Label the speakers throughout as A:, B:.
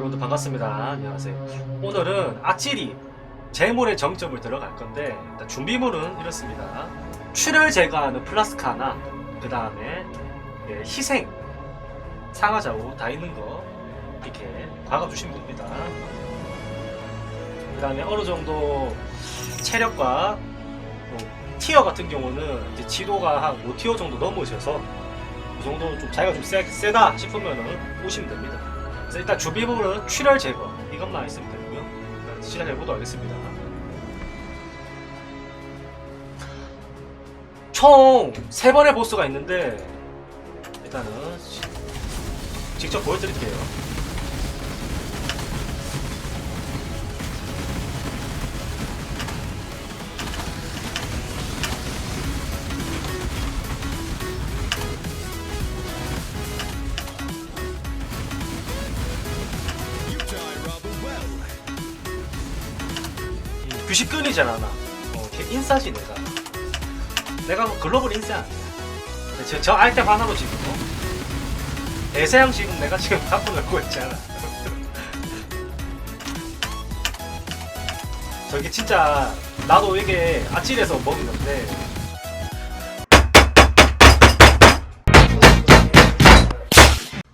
A: 여러분들 반갑습니다. 안녕하세요. 오늘은 아찌리 재물의 정점을 들어갈 건데 일단 준비물은 이렇습니다. 출혈 제거하는 플라스크 하나, 그 다음에 희생 상하좌우 다 있는 거 이렇게 박아주시면 됩니다. 그 다음에 어느 정도 체력과 뭐 티어 같은 경우는 이제 지도가 한 5티어 정도 넘으셔서 그 정도 좀 자기가 좀 세, 세다 싶으면은 오시면 됩니다. 일단 주비부는 출혈 제거 이것만 있으면 되고요. 일단 시작해 보도록 하겠습니다. 총 3번의 보스가 있는데 일단은 시- 직접 보여드릴게요. 규식 끊이잖아 나. 어, 걔 인싸지 내가. 내가 뭐 글로벌 인싸 아니야. 저, 저 아이템 하나로 지금 뭐 대세양 지금 내가 지금 갖고 놀고 있잖아. 저게 진짜 나도 이게 아찔해서 먹은 건데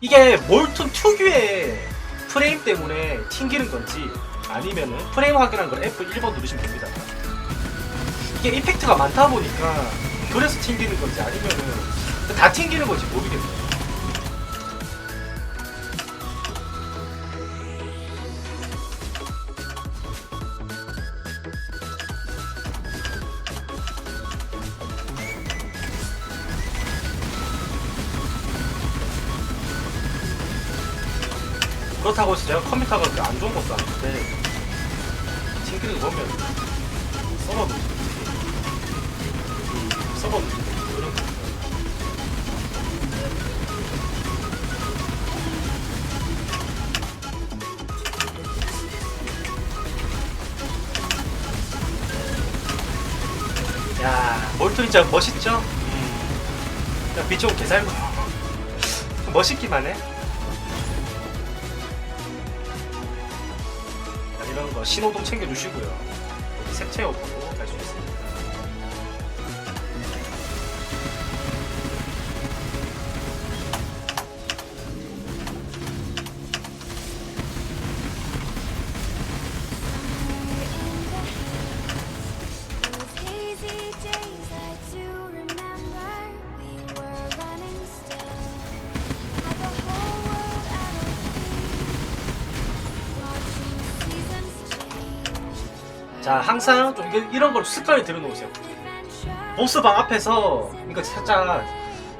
A: 이게 몰툰 특유의 프레임 때문에 튕기는 건지 아니면은 프레임 확인한 걸 F1번 누르시면 됩니다. 이게 이펙트가 많다 보니까 그래서 튕기는 건지 아니면은 다 튕기는 건지 모르겠네요. 그렇다고 해서 제가 컴퓨터가 그렇게 안 좋은 것도 아닌데 거 보면 서버 문제 서버 문제 이런 거 야, 몰토 진짜 멋있죠? 음. 야, 비좀 개살고 멋있기만 해. 신호등 챙겨주시고요. 여기 색채업으 자, 항상 좀 이런 걸 습관을 들여놓으세요. 보스 방 앞에서 이거 살짝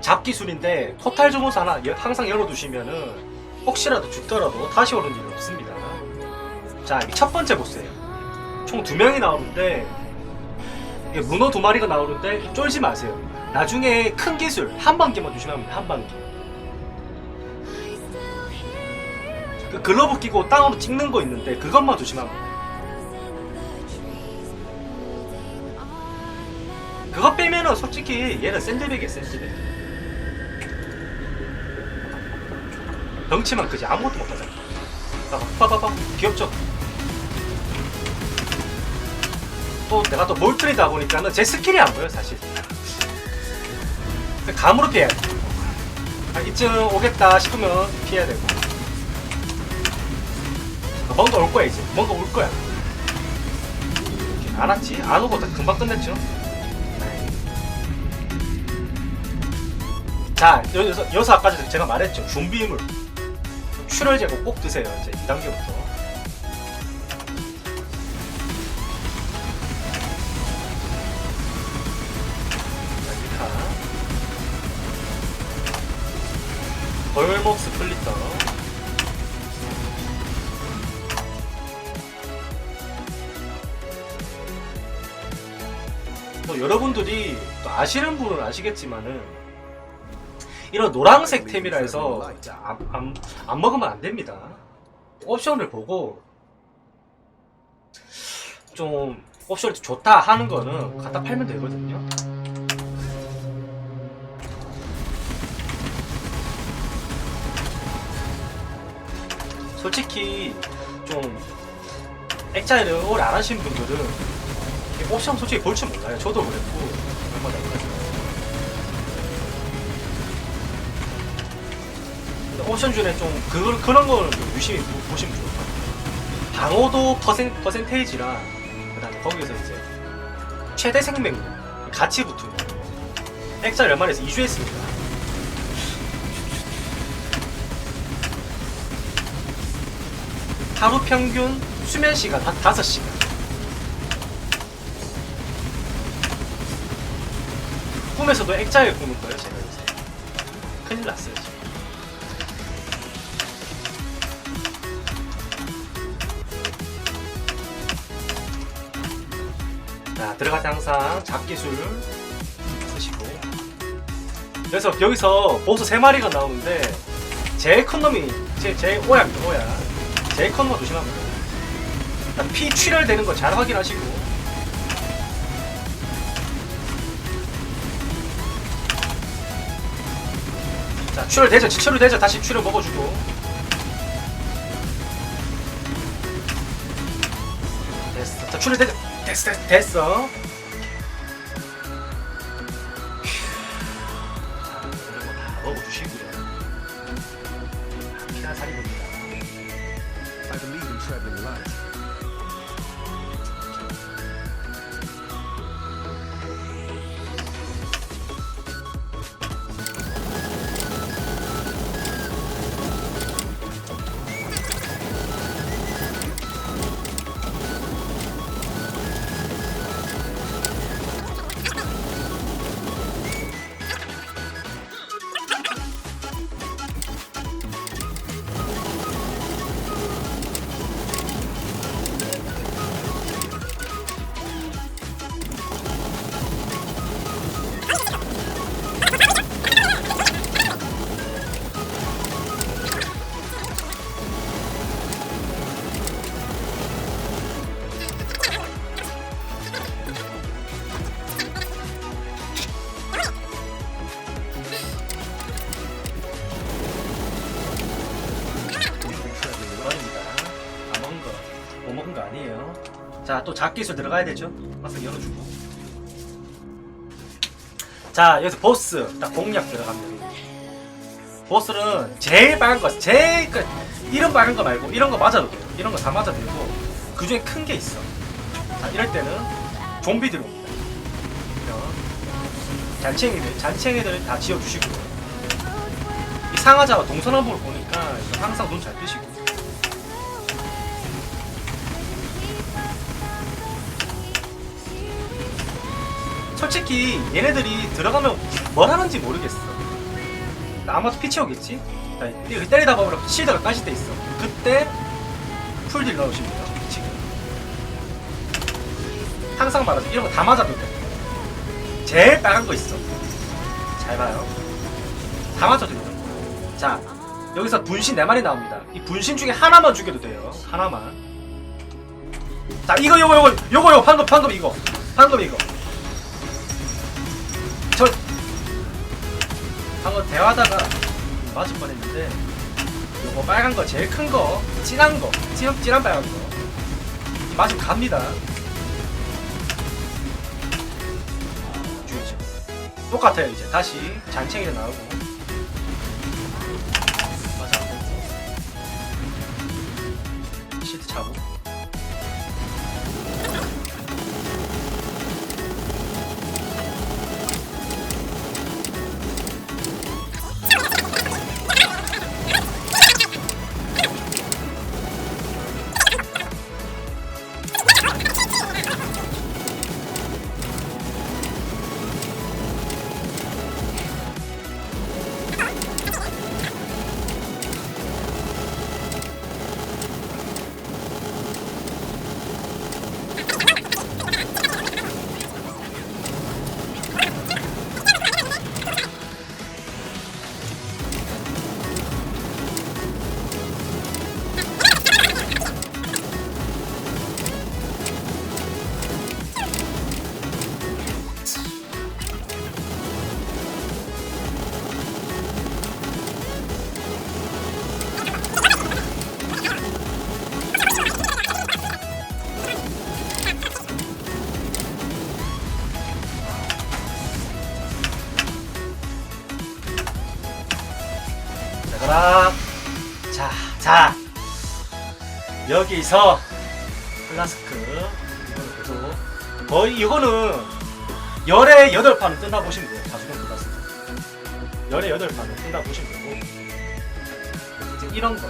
A: 잡기술인데 토탈 주문서 하나 여- 항상 열어두시면은 혹시라도 죽더라도 다시 오는 일이 없습니다. 자, 이게 첫 번째 보스예요. 총 두 명이 나오는데 문어 두 마리가 나오는데 쫄지 마세요. 나중에 큰 기술 한 방기만 조심하면 돼요. 한 방기. 그 글러브 끼고 땅으로 찍는 거 있는데 그것만 조심하면 돼요. 빼면은 솔직히 얘는 샌드백이야 샌드백. 덩치만 크지 아무것도 못하잖아. 봐봐 봐 봐봐 귀엽죠? 또 내가 또 몰트리다 보니까는 제 스킬이 안 보여 사실. 감으로 피해야 돼. 아, 이쯤 오겠다 싶으면 피해야 되고. 아, 뭔가 올 거야 이제. 뭔가 올 거야. 안 왔지? 안 오고 다 금방 끝냈죠? 자, 여- 여기서, 여기서 아까 제가 말했죠. 준비물. 출혈 제거 꼭 드세요. 이제 2단계부터. 자, 1카. 벌목 스플리터. 뭐 여러분들이 또 아시는 분은 아시겠지만은 이런 노란색 템이라 해서 안, 안, 안 먹으면 안 됩니다. 옵션을 보고 좀 옵션이 좋다 하는 거는 갖다 팔면 되거든요. 솔직히 좀 액자를 오래 안 하신 분들은 이 옵션 솔직히 볼 줄 몰라요. 저도 그랬고 얼마 전까지. 옵션 중에 좀 그, 그런 거는 좀 유심히 보- 보시면 좋을 것 같아요. 방어도 퍼센, 퍼센테이지랑 그다음에 거기서 이제 최대 생명력 같이 붙은 거. 액자 연말에서 2주 했습니다. 하루 평균 수면 시간 한 5시간. 꿈에서도 액자를 꾸는 거예요, 제가 요새. 큰일 났어요, 지금. 자, 들어갈 때 항상 잡기술 쓰시고. 그래서 여기서 보스 3마리가 나오는데, 제일 큰 놈이, 제, 제일 오야입니다, 오야. 제일 큰 놈 조심하면 돼요. 일단 피 출혈되는 거 잘 확인하시고. 자, 출혈되죠? 출혈되죠? 다시 출혈 먹어주고. 됐어. 자, 출혈되죠? 됐어, 됐어, 됐어.
B: I believe in traveling light.
A: 자, 또 잡기술 들어가야 되죠? 항상 열어주고. 자, 여기서 보스, 딱 공략 들어갑니다. 보스는 제일 빨간 거, 제일, 그, 이런 빨간 거 말고, 이런 거 맞아도 돼요. 이런 거 다 맞아도 되고, 그 중에 큰 게 있어. 자, 이럴 때는 좀비들이 옵니다. 이런 잔챙이들, 잔챙이들 다 지어주시고, 이 상하자와 동서남북을 보니까 항상 눈 잘 뜨시고, 솔직히 얘네들이 들어가면 뭘 하는지 모르겠어. 아마도 피치 오겠지? 자, 이렇게 때리다 보면 실드가 까질 때 있어. 그때 풀딜 넣으시면 돼요. 지금. 항상 말하죠. 이런 거 다 맞아도 돼. 제일 빨간 거 있어. 잘 봐요. 다 맞아도 돼요. 자, 여기서 분신 4마리 나옵니다. 이 분신 중에 하나만 죽여도 돼요. 하나만. 자, 이거, 요거, 요거, 요거, 요거, 방금, 방금 이거. 방금 이거. 방금 대화하다가 맞을 뻔했는데 요거 빨간 거 제일 큰 거 진한 거 진한, 진한 빨간 거. 맞으면 갑니다. 죽였죠 똑같아요 이제. 다시 잔챙이도 나오고 자, 자 여기서 플라스크 계속 거의 이거는 열의 여덟 판은 끝나 보시면 돼요. 다수령 플라스크 열의 여덟 판은 끝나 보시면 되고 이제 이런 거